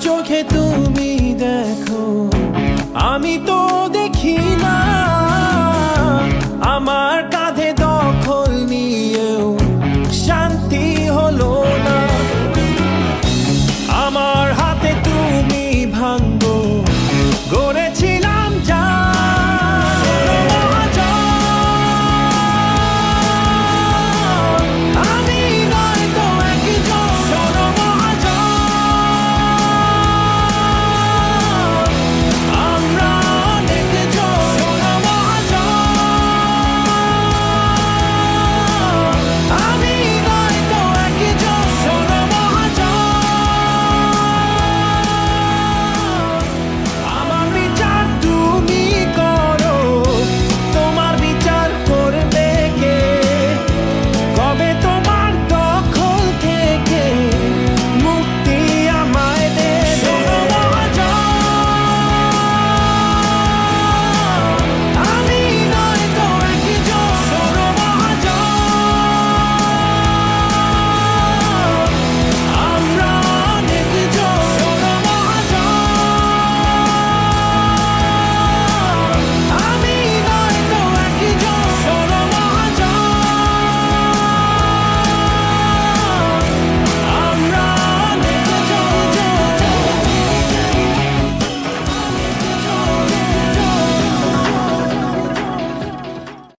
চোখে তুমি দেখো আমি তো দেখি